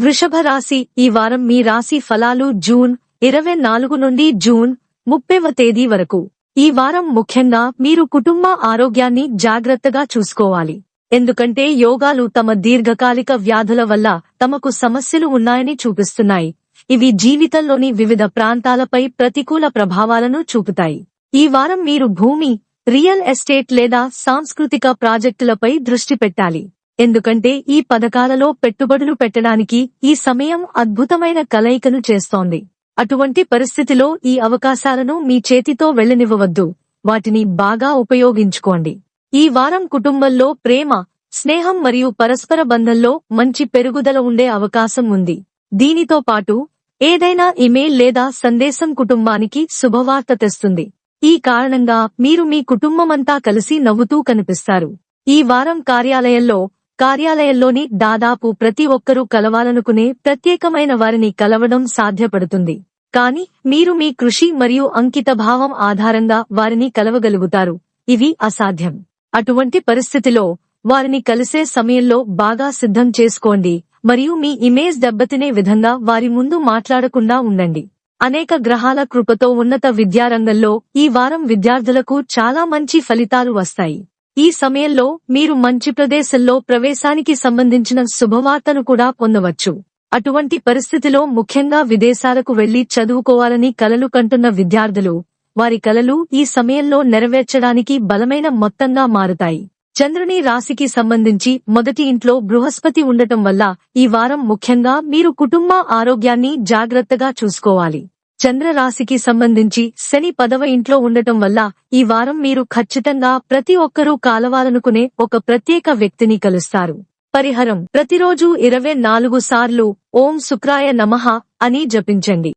వృషభ రాశి ఈ వారం మీ రాశి ఫలాలు జూన్ ఇరవై నాలుగు నుండి జూన్ ముప్పైవ తేదీ వరకు. ఈ వారం ముఖ్యంగా మీరు కుటుంబ ఆరోగ్యాన్ని జాగ్రత్తగా చూసుకోవాలి. ఎందుకంటే యోగాలు తమ దీర్ఘకాలిక వ్యాధుల వల్ల తమకు సమస్యలు ఉన్నాయని చూపిస్తున్నాయి. ఇవి జీవితంలోని వివిధ ప్రాంతాలపై ప్రతికూల ప్రభావాలను చూపుతాయి. ఈ వారం మీరు భూమి రియల్ ఎస్టేట్ లేదా సాంస్కృతిక ప్రాజెక్టులపై దృష్టి పెట్టాలి. ఎందుకంటే ఈ పథకాలలో పెట్టుబడులు పెట్టడానికి ఈ సమయం అద్భుతమైన కలయికను చేస్తోంది. అటువంటి పరిస్థితిలో ఈ అవకాశాలను మీ చేతితో వెళ్ళనివ్వవద్దు వాటిని బాగా ఉపయోగించుకోండి. ఈ వారం కుటుంబంలో ప్రేమ స్నేహం మరియు పరస్పర బంధంలో మంచి పెరుగుదల ఉండే అవకాశం ఉంది. దీనితో పాటు ఏదైనా ఇమెయిల్ లేదా సందేశం కుటుంబానికి శుభవార్త తెస్తుంది. ఈ కారణంగా మీరు మీ కుటుంబమంతా కలిసి నవ్వుతూ కనిపిస్తారు. ఈ వారం కార్యాలయంలో కార్యాలయంలోని దాదాపు ప్రతి ఒక్కరూ కలవాలనుకునే ప్రత్యేకమైన వారిని కలవడం సాధ్యపడుతుంది. కానీ మీరు మీ కృషి మరియు అంకితభావం ఆధారంగా వారిని కలవగలుగుతారు. ఇవి అసాధ్యం. అటువంటి పరిస్థితిలో వారిని కలిసే సమయంలో బాగా సిద్ధం చేసుకోండి మరియు మీ ఇమేజ్ దెబ్బతినే విధంగా వారి ముందు మాట్లాడకుండా ఉండండి. అనేక గ్రహాల కృపతో ఉన్నత విద్యారంగంలో ఈ వారం విద్యార్థులకు చాలా మంచి ఫలితాలు వస్తాయి. ఈ సమయంలో మీరు మంచి ప్రదేశంలో ప్రవేశానికి సంబంధించిన శుభవార్తను కూడా పొందవచ్చు. అటువంటి పరిస్థితిలో ముఖ్యంగా విదేశాలకు వెళ్ళి చదువుకోవాలని కలలు కంటున్న విద్యార్థులు వారి కలలు ఈ సమయంలో నెరవేర్చడానికి బలమైన మొత్తంగా మారుతాయి. చంద్రుని రాశికి సంబంధించి మొదటి ఇంట్లో బృహస్పతి ఉండటం వల్ల ఈ వారం ముఖ్యంగా మీరు కుటుంబ ఆరోగ్యాన్ని జాగ్రత్తగా చూసుకోవాలి. చంద్రరాశికి సంబంధించి శని పదవ ఇంట్లో ఉండటం వల్ల ఈ వారం మీరు ఖచ్చితంగా ప్రతి ఒక్కరూ కాలవాలనుకునే ఒక ప్రత్యేక వ్యక్తిని కలుస్తారు. పరిహరం. ప్రతిరోజు ఇరవై నాలుగు సార్లు ఓం శుక్రాయ నమః అని జపించండి.